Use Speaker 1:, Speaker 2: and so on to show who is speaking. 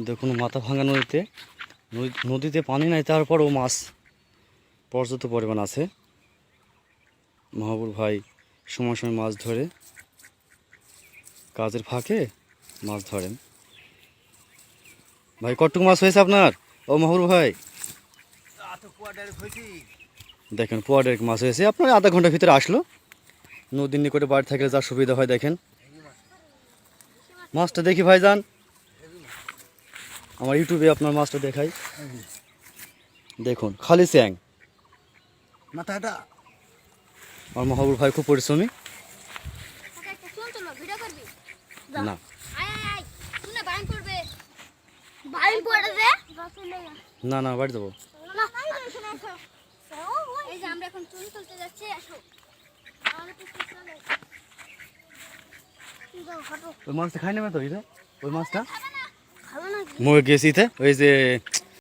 Speaker 1: দেখুন, মাথা ভাঙা নদীতে। নদী- নদীতে পানি নাই, তারপরও মাছ পর্যাপ্ত পরিমাণ আছে। মাহবুব ভাই সময় সময় মাছ ধরে। কাজের ফাঁকে মাছ ধরেন। ভাই কটুক মাছ হয়েছে আপনার? ও মাহবুব ভাই। দেখেন পোয়া ডেক মাছ হয়েছে। আপনার আধা ঘণ্টার ভিতরে আসলো। নদীর নিকটে বাড়ি থাকলে যা সুবিধা হয় দেখেন। মাছটা দেখি ভাইজান। আমার ইউটিউবে আপনার মাছটা দেখাই। দেখুন খালি স্যাং।
Speaker 2: মাথাটা।
Speaker 1: আমার মাহবুব ভাই খুব পরিশ্রমী। না। না না বাড়ি
Speaker 3: হাঁটো।
Speaker 1: ওই মাছটা খাই নেবে তো ওই মাছটা?
Speaker 3: খাবে না? খাবে না কি?
Speaker 1: মই গেছি তে ওই যে